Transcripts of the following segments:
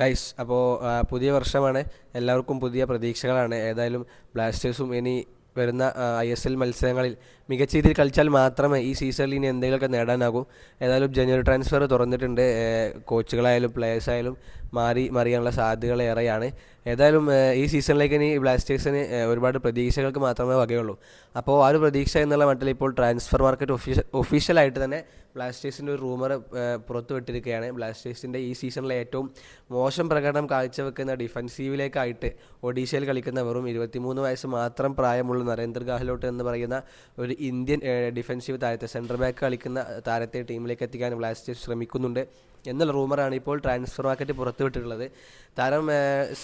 Guys അപ്പോൾ പുതിയ വർഷമാണ്. എല്ലാവർക്കും പുതിയ പ്രതീക്ഷകളാണ്. ഏതായാലും ബ്ലാസ്റ്റേഴ്സും ഇനി വരുന്ന ഐ എസ് എൽ മത്സരങ്ങളിൽ മികച്ച രീതിയിൽ കളിച്ചാൽ മാത്രമേ ഈ സീസണിൽ ഇനി എന്തെങ്കിലുമൊക്കെ നേടാനാകൂ. ഏതായാലും ജനുവരി ട്രാൻസ്ഫർ തുറന്നിട്ടുണ്ട്. കോച്ചുകളായാലും പ്ലേയേഴ്സ് ആയാലും മാറി മറിയാനുള്ള സാധ്യതകൾ ഏറെയാണ്. ഏതായാലും ഈ സീസണിലേക്ക് ഇനി ബ്ലാസ്റ്റേഴ്സിന് ഒരുപാട് പ്രതീക്ഷകൾക്ക് മാത്രമേ വകയുള്ളൂ. അപ്പോൾ ആ ഒരു പ്രതീക്ഷ എന്നുള്ള മട്ടിൽ ഇപ്പോൾ ട്രാൻസ്ഫർ മാർക്കറ്റ് ഒഫീഷ്യൽ ഒഫീഷ്യലായിട്ട് തന്നെ ബ്ലാസ്റ്റേഴ്സിന്റെ ഒരു റൂമർ പുറത്തു വിട്ടിരിക്കുകയാണ്. ബ്ലാസ്റ്റേഴ്സിന്റെ ഈ സീസണിലെ ഏറ്റവും മോശം പ്രകടനം കാഴ്ചവെക്കുന്ന ഡിഫൻസീവിലേക്കായിട്ട് ഒഡീഷയിൽ കളിക്കുന്ന വെറും ഇരുപത്തിമൂന്ന് വയസ്സ് മാത്രം പ്രായമുള്ള നരേന്ദ്ര ഗാഹ്ലോട്ട് എന്ന് പറയുന്ന ഒരു ഇന്ത്യൻ ഡിഫൻസീവ് താരത്തെ സെന്റർ ബാക്ക് കളിക്കുന്ന താരത്തെ ടീമിലേക്ക് എത്തിക്കാൻ ബ്ലാസ്റ്റേഴ്സ് ശ്രമിക്കുന്നുണ്ട്. എന്നുള്ള റൂമറാണ് ഇപ്പോൾ ട്രാൻസ്ഫർ മാർക്കറ്റ് പുറത്തുവിട്ടിട്ടുള്ളത് താരം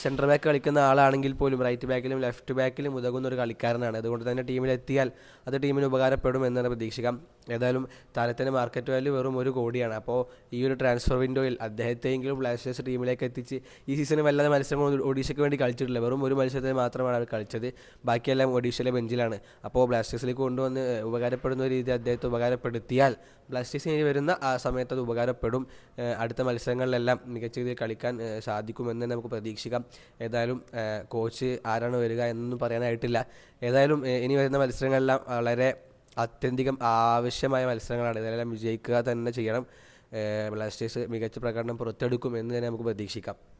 സെന്റർ ബാക്ക് കളിക്കുന്ന ആളാണെങ്കിൽ പോലും റൈറ്റ് ബാക്കിലും ലെഫ്റ്റ് ബാക്കിലും ഉതകുന്ന ഒരു കളിക്കാരനാണ്. അതുകൊണ്ട് തന്നെ ടീമിലെത്തിയാൽ അത് ടീമിന് ഉപകാരപ്പെടും എന്നാണ് പ്രതീക്ഷിക്കാം. ഏതായാലും താരത്തിന്റെ മാർക്കറ്റ് വാല്യൂ വെറും ഒരു കോടിയാണ്. അപ്പോൾ ഈ ഒരു ട്രാൻസ്ഫർ വിൻഡോയിൽ അദ്ദേഹത്തെയെങ്കിലും ബ്ലാസ്റ്റേഴ്സ് ടീമിലേക്ക് എത്തിച്ച് ഈ സീസണിൽ വല്ലാതെ മത്സരങ്ങൾ ഒഡീഷയ്ക്ക് വേണ്ടി കളിച്ചിട്ടില്ല. വെറും ഒരു മത്സരത്തിൽ മാത്രമാണ് അവർ കളിച്ചത്. ബാക്കിയെല്ലാം ഒഡീഷയിലെ ബെഞ്ചിലാണ് അപ്പോൾ ബ്ലാസ്റ്റേഴ്സിലേക്ക് കൊണ്ടുവന്ന് ഉപകാരപ്പെടുന്ന രീതി അദ്ദേഹത്തെ ഉപകാരപ്പെടുത്തിയാൽ ബ്ലാസ്റ്റേഴ്സിന് ഇനി വരുന്ന ആ സമയത്ത് അത് ഉപകാരപ്പെടും. അടുത്ത മത്സരങ്ങളിലെല്ലാം മികച്ച രീതിയിൽ കളിക്കാൻ സാധിക്കുമെന്ന് നമുക്ക് പ്രതീക്ഷിക്കാം. ഏതായാലും കോച്ച് ആരാണ് വരിക എന്നൊന്നും പറയാനായിട്ടില്ല. ഏതായാലും ഇനി വരുന്ന മത്സരങ്ങളെല്ലാം വളരെ അത്യന്തികം ആവശ്യമായ മത്സരങ്ങളാണ്. ഇതെല്ലാം വിജയിക്കുക തന്നെ ചെയ്യണം. ബ്ലാസ്റ്റേഴ്സ് മികച്ച പ്രകടനം പുറത്തെടുക്കും എന്ന് തന്നെ നമുക്ക് പ്രതീക്ഷിക്കാം.